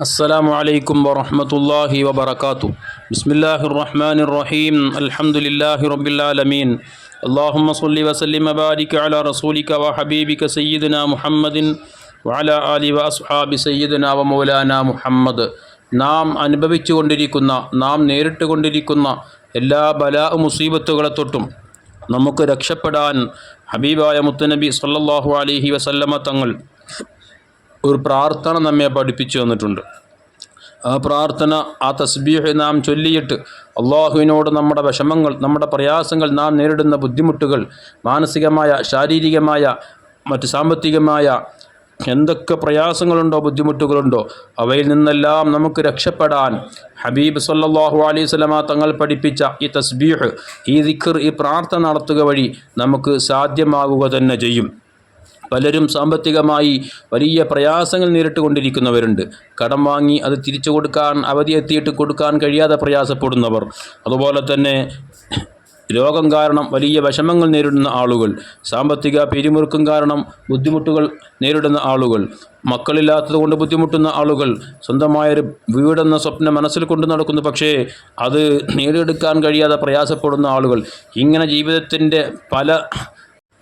السلام عليكم ورحمة الله وبركاته بسم الله الرحمن الرحيم الحمد لله رب العالمين اللهم صل وسلم وبارك على رسولك وحبيبك سيدنا محمد وعلى آله وأصحاب سيدنا ومولانا മുഹമ്മദ് നാം അനുഭവിച്ചു കൊണ്ടിരിക്കുന്ന നാം നേരിട്ട് കൊണ്ടിരിക്കുന്ന എല്ലാ ബലാ മുസീബത്തുകളെ തൊട്ടും നമുക്ക് രക്ഷപ്പെടാൻ ഹബീബായ മുത്തനബി സല്ലല്ലാഹു അലൈഹി വസല്ലമ തങ്ങൾ ഒരു പ്രാർത്ഥന നമ്മെ പഠിപ്പിച്ചു തന്നിട്ടുണ്ട്. ആ പ്രാർത്ഥന ആ തസ്ബീഹ് നാം ചൊല്ലിയിട്ട് അള്ളാഹുവിനോട് നമ്മുടെ വിഷമങ്ങൾ നമ്മുടെ പ്രയാസങ്ങൾ നാം നേരിടുന്ന ബുദ്ധിമുട്ടുകൾ മാനസികമായ ശാരീരികമായ മറ്റ് സാമ്പത്തികമായ എന്തൊക്കെ പ്രയാസങ്ങളുണ്ടോ ബുദ്ധിമുട്ടുകളുണ്ടോ അവയിൽ നിന്നെല്ലാം നമുക്ക് രക്ഷപ്പെടാൻ ഹബീബ് സല്ലാഹു അലൈഹി സ്വലമ തങ്ങൾ പഠിപ്പിച്ച ഈ തസ്ബീഹ് ഈ ദിഖർ ഈ പ്രാർത്ഥന നടത്തുക വഴി നമുക്ക് സാധ്യമാകുക തന്നെ ചെയ്യും. പലരും സാമ്പത്തികമായി വലിയ പ്രയാസങ്ങൾ നേരിട്ടുകൊണ്ടിരിക്കുന്നവരുണ്ട്. കടം വാങ്ങി അത് തിരിച്ചു കൊടുക്കാൻ അവധി എത്തിയിട്ട് കൊടുക്കാൻ കഴിയാതെ പ്രയാസപ്പെടുന്നവർ. അതുപോലെ തന്നെ രോഗം കാരണം വലിയ വിഷമങ്ങൾ നേരിടുന്ന ആളുകൾ സാമ്പത്തിക പിരിമുറുക്കം കാരണം ബുദ്ധിമുട്ടുകൾ നേരിടുന്ന ആളുകൾ മക്കളില്ലാത്തത് കൊണ്ട് ബുദ്ധിമുട്ടുന്ന ആളുകൾ സ്വന്തമായൊരു വീടെന്ന സ്വപ്നം മനസ്സിൽ കൊണ്ടു നടക്കുന്നു. പക്ഷേ അത് നേടിയെടുക്കാൻ കഴിയാതെ പ്രയാസപ്പെടുന്ന ആളുകൾ ഇങ്ങനെ ജീവിതത്തിന്റെ പല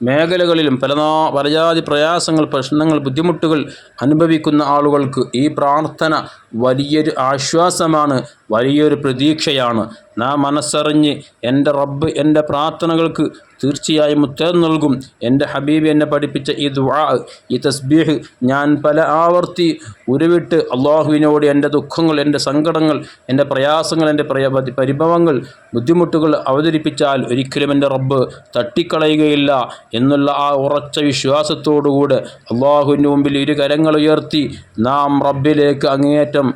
മേഖലകളിലും പലതാ പലജാതി പ്രയാസങ്ങൾ പ്രശ്നങ്ങൾ ബുദ്ധിമുട്ടുകൾ അനുഭവിക്കുന്ന ആളുകൾക്ക് ഈ പ്രാർത്ഥന വലിയൊരു ആശ്വാസമാണ്. വലിയൊരു പ്രതീക്ഷയാണ്. നാം മനസ്സറിഞ്ഞ് എന്റെ റബ്ബ് എന്റെ പ്രാർത്ഥനകൾക്ക് തീർച്ചയായും ഉത്തരം നൽകും. എന്റെ ഹബീബ് എന്നെ പഠിപ്പിച്ച ഈ ദുആ ഈ തസ്ബീഹ് ഞാൻ പല ആവർത്തി ഉരുവിട്ട് അള്ളാഹുവിനോട് എന്റെ ദുഃഖങ്ങൾ എന്റെ സങ്കടങ്ങൾ എന്റെ പ്രയാസങ്ങൾ എന്റെ പരിഭവങ്ങൾ ബുദ്ധിമുട്ടുകൾ അവതരിപ്പിച്ചാൽ ഒരിക്കലും എന്റെ റബ്ബ് തട്ടിക്കളയുകയില്ല എന്നുള്ള ആ ഉറച്ച വിശ്വാസത്തോടുകൂടെ അള്ളാഹുവിന്റെ മുമ്പിൽ ഇരു കരങ്ങൾ ഉയർത്തി നാം റബ്ബിലേക്ക് അങ്ങേയറ്റം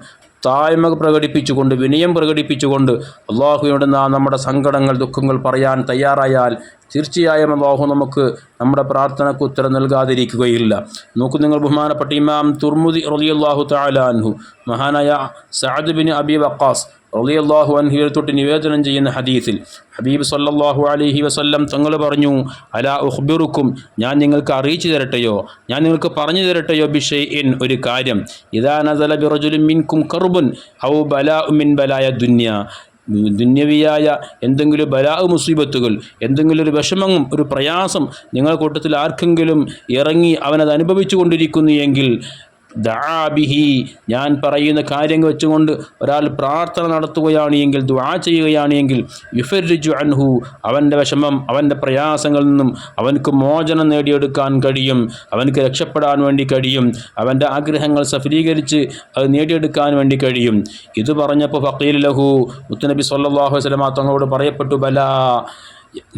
താഴ്മ പ്രകടിപ്പിച്ചുകൊണ്ട് വിനയം പ്രകടിപ്പിച്ചുകൊണ്ട് അള്ളാഹുവിനോട് നാം നമ്മുടെ സങ്കടങ്ങൾ ദുഃഖങ്ങൾ പറയാൻ തയ്യാറായാൽ തീർച്ചയായും അള്ളാഹു നമുക്ക് നമ്മുടെ പ്രാർത്ഥനയ്ക്ക് ഉത്തരം നൽകാതിരിക്കുകയില്ല. നോക്കൂ നിങ്ങൾ ബഹുമാനപ്പെട്ട ഇമാം തുർമുദി റളിയല്ലാഹു താലാൻഹു മഹാനായ സഅദ് ബിൻ അബി വക്കാസ് റളിയല്ലാഹു അൻഹുവിൽ തൊട്ട് നിവേദനം ചെയ്യുന്ന ഹദീസിൽ ഹബീബ് സല്ലല്ലാഹു അലൈഹി വസല്ലം തങ്ങൾ പറഞ്ഞു അലാ ഉഹ്ബിറുക്കും ഞാൻ നിങ്ങൾക്ക് അറിയിച്ചു തരട്ടെയോ? ഞാൻ നിങ്ങൾക്ക് പറഞ്ഞു തരട്ടെയോ? ബിഷൈഇൻ ഒരു കാര്യം ഇതാ നസല ബിറജുലിൻ മിൻകും കർബുൻ ഔ ബലാഉ മിൻ ബലായ ദുന്യ. ദുന്യവിയായ എന്തെങ്കിലും ബലാ മുസീബത്തുകൾ എന്തെങ്കിലും ഒരു വിഷമം ഒരു പ്രയാസം നിങ്ങൾ കൂട്ടത്തിൽ ആർക്കെങ്കിലും ഇറങ്ങി അവനത് അനുഭവിച്ചു കൊണ്ടിരിക്കുന്നു എങ്കിൽ ദാബിഹി ഞാൻ പറയുന്ന കാര്യങ്ങൾ വെച്ചുകൊണ്ട് ഒരാൾ പ്രാർത്ഥന നടത്തുകയാണ് എങ്കിൽ ദുആ ചെയ്യുകയാണ് എങ്കിൽ യുഫർജു അൻഹു. അവന്റെ വിഷമം അവന്റെ പ്രയാസങ്ങളിൽ നിന്നും അവനക്ക് മോചനം നേടിയെടുക്കാൻ കഴിയും. അവനക്ക് രക്ഷപ്പെടാൻ വേണ്ടി കഴിയും. അവന്റെ ആഗ്രഹങ്ങൾ സഫലീകരിച്ച് അത് നേടിയെടുക്കാൻ വേണ്ടി കഴിയും. ഇത് പറഞ്ഞപ്പോൾ ഫക്കീൽ ലഹു മുത്തനബി സല്ലാഹു വസ്ലമാ തങ്ങളോട് പറയപ്പെട്ടു ബലാ.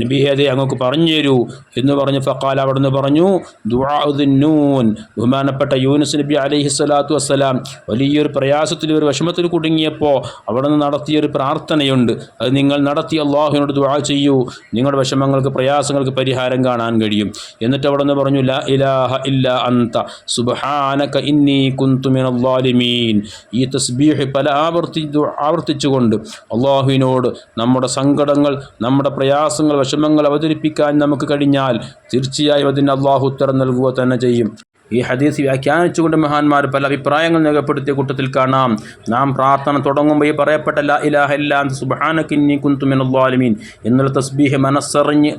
നബിഹേദെ അങ്ങക്ക് പറഞ്ഞു തരൂ എന്ന് പറഞ്ഞ്. ഫക്കാൽ അവിടുന്ന് പറഞ്ഞു ദുആദുന്നൂൻ ബഹുമാനപ്പെട്ട യൂനുസ് നബി അലൈഹി സ്വലാത്തു വസ്സലാം വലിയൊരു പ്രയാസത്തിൽ ഒരു വിഷമത്തിൽ കുടുങ്ങിയപ്പോൾ അവിടുന്ന് നടത്തിയൊരു പ്രാർത്ഥനയുണ്ട്. അത് നിങ്ങൾ നടത്തി അള്ളാഹുവിനോട് ദുആ ചെയ്യൂ. നിങ്ങളുടെ വിഷമങ്ങൾക്ക് പ്രയാസങ്ങൾക്ക് പരിഹാരം കാണാൻ കഴിയും. എന്നിട്ട് അവിടുന്ന് പറഞ്ഞു ലാ ഇലാഹ ഇല്ല അന്ത സുബ്ഹാനക ഇന്നി കുന്തു മിനൽ ളാലിമീൻ. ഈ തസ്ബീഹ് പല ആവർത്തി ആവർത്തിച്ചുകൊണ്ട് അള്ളാഹുവിനോട് നമ്മുടെ സങ്കടങ്ങൾ നമ്മുടെ പ്രയാസങ്ങൾ വിഷമങ്ങൾ അവതരിപ്പിക്കാൻ നമുക്ക് കഴിഞ്ഞാൽ തീർച്ചയായും അതിന് അള്ളാഹു ഉത്തരം നൽകുക തന്നെ ചെയ്യും. ഈ ഹദീസ് വ്യാഖ്യാനിച്ചുകൊണ്ട് മഹാന്മാർ പല അഭിപ്രായങ്ങൾ രേഖപ്പെടുത്തിയ കൂട്ടത്തിൽ കാണാം. നാം പ്രാർത്ഥന തുടങ്ങുമ്പോൾ ഈ പറയപ്പെട്ട ലാ ഇലാഹ ഇല്ലാ സുബാനക്കിന്നി കുന്തുമിനുള്ളാലിമീൻ എന്നുള്ള തസ്ബീഹ് മനസ്സറിഞ്ഞ്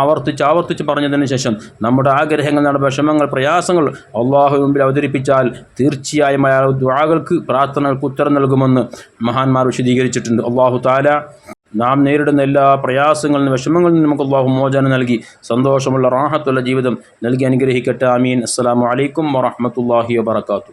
ആവർത്തിച്ച് ആവർത്തിച്ച് പറഞ്ഞതിന് ശേഷം നമ്മുടെ ആഗ്രഹങ്ങൾ നമ്മുടെ വിഷമങ്ങൾ പ്രയാസങ്ങൾ അള്ളാഹു മുമ്പിൽ അവതരിപ്പിച്ചാൽ തീർച്ചയായും അയാൾ ദ്വാകൾക്ക് പ്രാർത്ഥനകൾക്ക് ഉത്തരം നൽകുമെന്ന് മഹാന്മാർ വിശദീകരിച്ചിട്ടുണ്ട്. അള്ളാഹു താല നാം നേരിടുന്ന എല്ലാ പ്രയാസങ്ങളിൽ നിന്നും നമുക്ക് അള്ളാഹു മോചനം നൽകി സന്തോഷമുള്ള റാഹത്തുള്ള ജീവിതം നൽകി അനുഗ്രഹിക്കട്ടെ. അമീൻ അസ്സാം വലൈക്കും വറഹമത്തല്ലാഹി വാത്തു